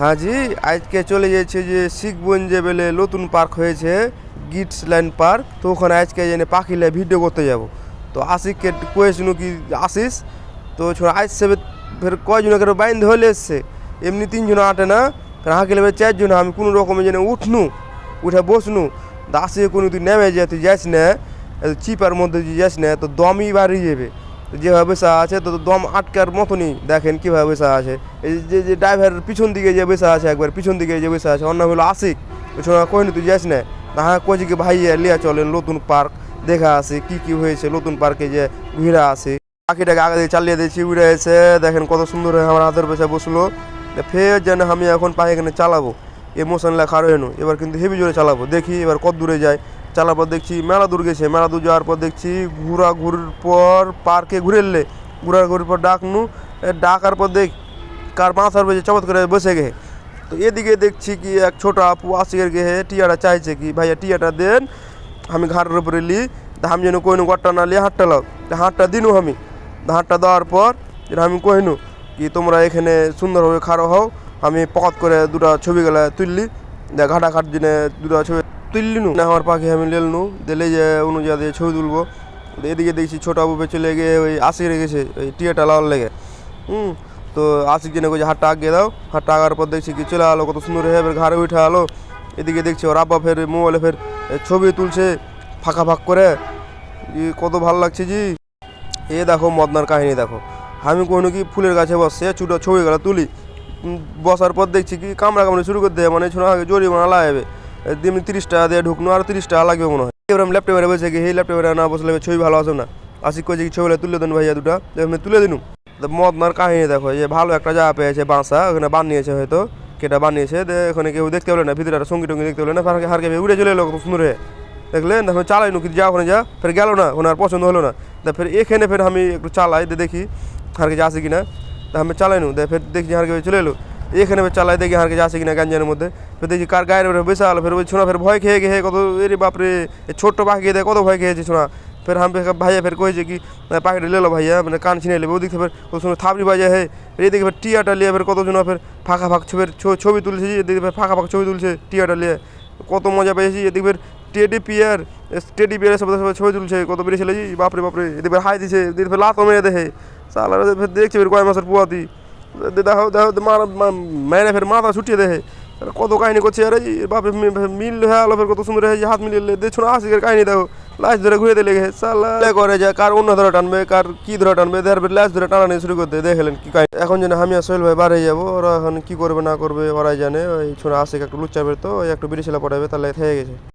হ্যাঁ জি, আজকে চলে যাচ্ছে যে শিখবন যে বেলে নতুন পার্ক হয়েছে গিটস লাইন পার্ক। তো ওখানে আজকে জেনে পাখিলে ভিডিও করতে যাব। তো আশিককে কয়েছিল কি আসিস তো ছোড়া আজ সে ফের কয়জন করে বাইন্ধ হলে এসছে? এমনি তিনজন আটে না? কারণ হাঁকে লেবে চারজন, আমি কোনো রকমে যেন উঠনু, উঠে বসনু। আসিকে কোনো তুই নেমে যা তুই যাস না চিপার মধ্যে তুই যাস না তো দমই বাড়িয়ে যাবে। যেভাবে বেসা আছে, তো দম আটকার মতনই দেখেন কীভাবে বেসা আছে। এই যে যে ড্রাইভার পিছন দিকে যে বসা আছে, একবার পিছন দিকে যে বসা আছে, অন্য হলো আশিক। শোনা কহিনি তুই যাস না? হ্যাঁ কচিকে ভাই লিয়া চলেন, নতুন পার্ক, দেখা আসে কি কি হয়েছে, নতুন পার্কে যে ঘুরে আসে। পাখিটাকে আগে দিয়ে চালিয়ে দিয়েছি, উড়ে এসে, দেখেন কত সুন্দর হয়ে আমার হাতের পেছনে বসল। ফের যেন আমি এখন পাখি এখানে চালাবো। ইমোশন লেখা রয়েন এবার কিন্তু হেভি জোরে চালাবো। দেখি এবার কত দূরে যায়। চালার পর দেখছি মেলা দূর গেছে মেলা দূর যাওয়ার পর দেখছি ঘুরা ঘুরির পর পার্কে ঘুরে এলে ঘুরা ঘুরির পর ডাকনু ডাকার পর দেখ, কার মাথার পেছনে চমৎ করে বসে গে তো এদিকে দেখছি কি এক ছোট আপু আশিকের গে টিয়াটা চাইছে কি, ভাইয়া টিয়াটা দেন, আমি ঘাটের উপরে লি তা আমি যেন কইনু গট্টা না লিয়ে হাটটা লাও হাটটা দিনু আমি। হাটটা দেওয়ার পর যেটা আমি কইনু কি, তোমরা এখানে সুন্দরভাবে খাড়ো হও, আমি পকাত করে দুটা ছবি গেলা তুললি দে ঘাটা ঘাট দিনে দুটা ছবি তুললিনু না আমার পাখি আমি লেলনু দিলে যে অনুযায়ী দিয়ে ছবি তুলবো। এদিকে দেখছি ছোট বুপে চলে গিয়ে ওই আশি রেখেছে ওই টিয়াটা লাল লেগে। হুম, তো আশিক জেনে কইছে হাটটা আগে দাও। হাটটা আগার পর দেখছি কি চলে আলো, কত সুন্দর হয়ে, এবার ঘাড়ে উঠে আলো। এদিকে দেখছি ওর আব্বা ফের মোবাইলে ফের ছবি তুলছে, ফাঁকা ফাঁক করে। কত ভালো লাগছে জি। এ দেখো, মদনার কাহিনী দেখো। আমি কোনো কি, ফুলের গাছে বসছে চুটো ছবি গেলা তুলি। বসার পর দেখছি কি, কামড়া কামড়ি শুরু করে দেয় মানে ছোটো আগে জরিমানা লাগাবে দিমনি তিরিশ টাকা দিয়ে ঢুকনো আর তিরিশ টাকা লাগবে মনে হয়। এবার আমি ল্যাপটপে বসে কি এই ল্যাপটপে না বসলে ছবি ভালো আসে না। আসি কই যে কি ছবিটা তুলে দেন ভাইয়া দুটা। আমি তুলে দিনু। তো মদনার কাহিনী দেখো যে ভালো একটা জায়গা পেয়েছে বাসা, ওখানে বানিয়েছে হয়তো, কেটা বানিয়েছে ওখানে কেউ দেখতে পেলে না, ভিতরে একটা সঙ্গী টঙ্গি দেখতে পেলে না হারকে উড়ে চলে এলো সুন্দর হয়ে। দেখলেন তারপরে চালাই নু যা ওখানে যা, ফের গেল না ওখানে আর পছন্দ হলো না। তা ফের এখানে ফের আমি একটু চালাই দেখি, হারকে যা আসে কিনা। তা আমি চালাই নু, দে ফের দেখছি হারকে চলে এলো। এখানে চালাই দেখি হারকে যা আসে কিনা গাঞ্জানের মধ্যে। ফের দেখি কার গায়ের আলো ফের ওই ছোনা ফের ভয় খেয়ে খেয়ে কত এরে বাপরে ছোট্ট পাখি দেয় কত ভয় খেয়েছে ছোনা ফের ফের ভাইয়া ফের কয়েছে কি পাখিটা লেলো ভাইয়া মানে কান ছিনে নেবে ওদিকে ফের কত সুন্দর থাবড়ি বাজে হে এদিকে ফের টিয়াটা লিয়ে ফের কত জন ফের ফাঁকা ফাঁক ছবির ছবি তুলছে এদিকে ফের ফাঁকা ফাঁক ছবি তুলছে টিয়াটা লিয়ে। কত মজা পেয়েছি, এদিকে ফের টেডি পিয়ার টেডি পিয়ারের সব সব ছবি তুলছে, কত বেরিয়ে ছেলে বাপরে বাপরে, এদিকে হাই দিছে, এদিকে ফের লাত মেরে দেখে সালার ফের দেখছে ফের কয় মাসের পুয়াতি। দেখো দেখো মারা মেরে ফের মাথা ছুটিয়ে দেখে কত কাহিনী করছে, আরে বাপরে মিল হয়ে আলো ফের কত সুন্দর হয়ে হাত মিলিয়ে দেখছ না আশিকের কাহিনী দেখো। লাশ ধরে ঘুরে দিলে গে, সালা। এ করে যে, কার অন্য ধরে টানবে, কার কি ধরে টানবে দেড় লাশ ধরে টানানি শুরু করতে দেখলেন কি কাহিনী। এখন যেন আমি আর সোহেল ভাই বার হয়ে যাব, ওরা এখন কি করবে না করবে, ওরাই জানে, ওই ছোড়া আশিক একটু লুচ্চা বের তো একটু বিড়ি ছেলে পড়াবে তাহলে থেকে গেছে।